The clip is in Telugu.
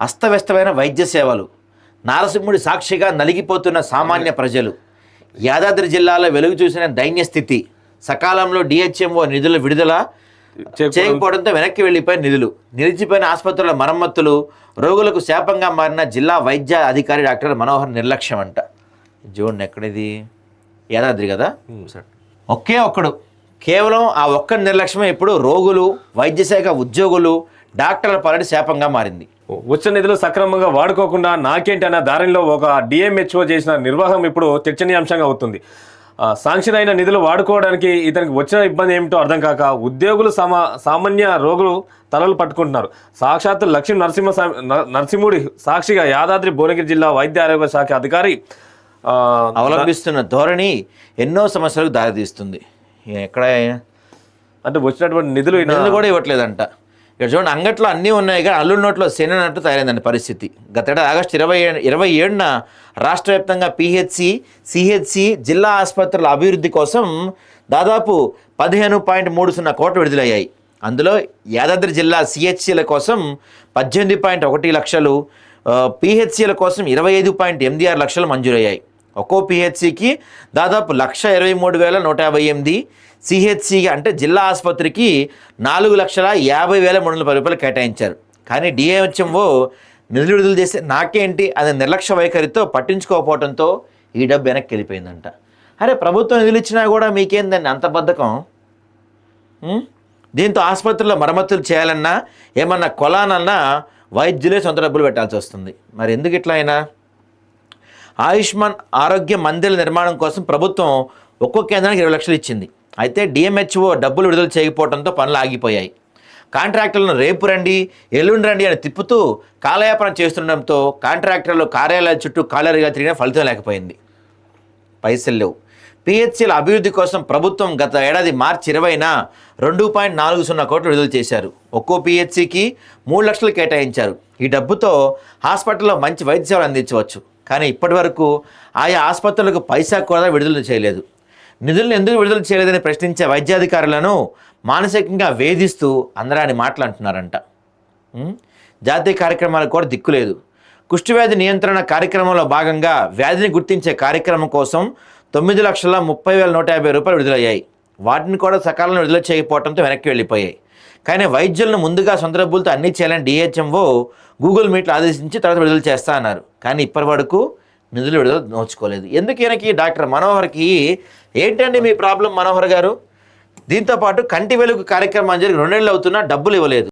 అస్తవ్యస్తమైన వైద్య సేవలు. నారసింహుడి సాక్షిగా నలిగిపోతున్న సామాన్య ప్రజలు. యాదాద్రి జిల్లాలో వెలుగు చూసిన దైన్య స్థితి. సకాలంలో డిహెచ్ఎంఓ నిధుల విడుదల చేయకపోవడంతో వెనక్కి వెళ్ళిపోయిన నిధులు. నిలిచిపోయిన ఆసుపత్రుల మరమ్మతులు రోగులకు శాపంగా మారిన జిల్లా వైద్య అధికారి డాక్టర్ మనోహర్ నిర్లక్ష్యం అంట చూడండి ఎక్కడిది? యాదాద్రి కదా? ఒకే ఒక్కడు. కేవలం ఆ ఒక్క నిర్లక్ష్యమే ఇప్పుడు రోగులు వైద్యశాఖ ఉద్యోగులు డాక్టర్ల పాలన శాపంగా మారింది. వచ్చిన నిధులు సక్రమంగా వాడుకోకుండా నాకేంటి అన్న దారిలో ఒక డిఎంహెచ్ఓ చేసిన నిర్వాహం ఇప్పుడు చర్చనీయాంశంగా అవుతుంది. ఆ, శాంక్షన్ అయిన నిధులు వాడుకోవడానికి ఇతనికి వచ్చిన ఇబ్బంది ఏమిటో అర్థం కాక ఉద్యోగులు సమా సామాన్య రోగులు తలలు పట్టుకుంటున్నారు. సాక్షాత్తు లక్ష్మీ నరసింహ నరసింహుడి సాక్షిగా యాదాద్రి భువనగిరి జిల్లా వైద్య ఆరోగ్య శాఖ అధికారి అవలంబిస్తున్న ధోరణి ఎన్నో సమస్యలకు దారితీస్తుంది. ఎక్కడ అంటే వచ్చినటువంటి నిధులు నిధులు కూడా ఇవ్వట్లేదంట. ఇక్కడ చూడండి అంగట్లో అన్నీ ఉన్నాయి కానీ అల్లుడి నోట్లో శనన్నట్టు తయారైందండి పరిస్థితి. గతేడాది ఆగస్టు ఇరవై ఏడు ఇరవై ఏడున రాష్ట్ర వ్యాప్తంగా పిహెచ్సి సిహెచ్సి జిల్లా ఆసుపత్రుల అభివృద్ధి కోసం దాదాపు పదిహేను పాయింట్ మూడు సున్నా కోట్లు విడుదలయ్యాయి. అందులో యాదాద్రి జిల్లా సిహెచ్సిల కోసం పద్దెనిమిది పాయింట్ ఒకటి లక్షలు పిహెచ్సిల కోసం ఇరవై ఐదు పాయింట్ ఎనిమిది ఆరు లక్షలు మంజూరయ్యాయి. ఒక్కో పిహెచ్సికి దాదాపు లక్ష ఇరవై మూడు వేల నూట యాభై ఎనిమిది సిహెచ్సి అంటే జిల్లా ఆసుపత్రికి నాలుగు లక్షల యాభై వేల మూడు వందల పది రూపాయలు కేటాయించారు. కానీ డిఎంహెచ్ఎంఓ నిధులు విడుదల చేస్తే నాకేంటి? అది నిర్లక్ష్య వైఖరితో పట్టించుకోకపోవడంతో ఈ డబ్బు వెనక్కి వెళ్ళిపోయిందంట. అరే ప్రభుత్వం నిధులు ఇచ్చినా కూడా మీకేందండి? అంత బద్ధకం? దీంతో ఆసుపత్రుల్లో మరమ్మతులు చేయాలన్నా ఏమన్నా కొలానన్నా వైద్యులే సొంత డబ్బులు పెట్టాల్సి వస్తుంది. మరి ఎందుకు ఇట్లా అయినా? ఆయుష్మాన్ ఆరోగ్య మందిర నిర్మాణం కోసం ప్రభుత్వం ఒక్కో కేంద్రానికి ఇరవై లక్షలు ఇచ్చింది. అయితే డిఎంహెచ్ఓ డబ్బులు విడుదల చేయకపోవడంతో పనులు ఆగిపోయాయి. కాంట్రాక్టర్లను రేపు రండి ఎల్లుండి రండి అని తిప్పుతూ కాలయాపన చేస్తుండడంతో కాంట్రాక్టర్లు కార్యాలయాల చుట్టూ కాలరిగా తిరిగిన ఫలితం లేకపోయింది. పైసలు లేవు. పిహెచ్సిల అభివృద్ధి కోసం ప్రభుత్వం గత ఏడాది మార్చి ఇరవైన రెండు పాయింట్ నాలుగు సున్నా కోట్లు విడుదల చేశారు. ఒక్కో పిహెచ్సికి మూడు లక్షలు కేటాయించారు. ఈ డబ్బుతో హాస్పిటల్లో మంచి వైద్య సేవలు అందించవచ్చు. కానీ ఇప్పటి వరకు ఆయా ఆసుపత్రులకు పైసా కూడా విడుదల చేయలేదు. నిధులను ఎందుకు విడుదల చేయలేదని ప్రశ్నించే వైద్యాధికారులను మానసికంగా వేధిస్తూ అందరాని మాటలు అంటున్నారంట జాతీయ కార్యక్రమాలకు కూడా దిక్కులేదు కుష్ఠవ్యాధి నియంత్రణ కార్యక్రమంలో భాగంగా వ్యాధిని గుర్తించే కార్యక్రమం కోసం తొమ్మిది లక్షల ముప్పై వేల నూట యాభై రూపాయలు విడుదలయ్యాయి. వాటిని కూడా సకాలంలో విడుదల చేయకపోవడంతో వెనక్కి వెళ్ళిపోయాయి. కానీ వైద్యులను ముందుగా సందర్భాలతో అన్నీ అన్ని చేయాలని డిహెచ్ఎంఓ గూగుల్ మీట్లో ఆదేశించి తర్వాత విడుదల చేస్తా అన్నారు. కానీ ఇప్పటి వరకు నిధులు విడుదల నోచుకోలేదు. ఎందుకు ఈయనకి డాక్టర్ మనోహర్కి? ఏంటండి మీ ప్రాబ్లం మనోహర్ గారు? దీంతోపాటు కంటి వెలుగు కార్యక్రమం జరిగి రెండేళ్ళు అవుతున్నా డబ్బులు ఇవ్వలేదు.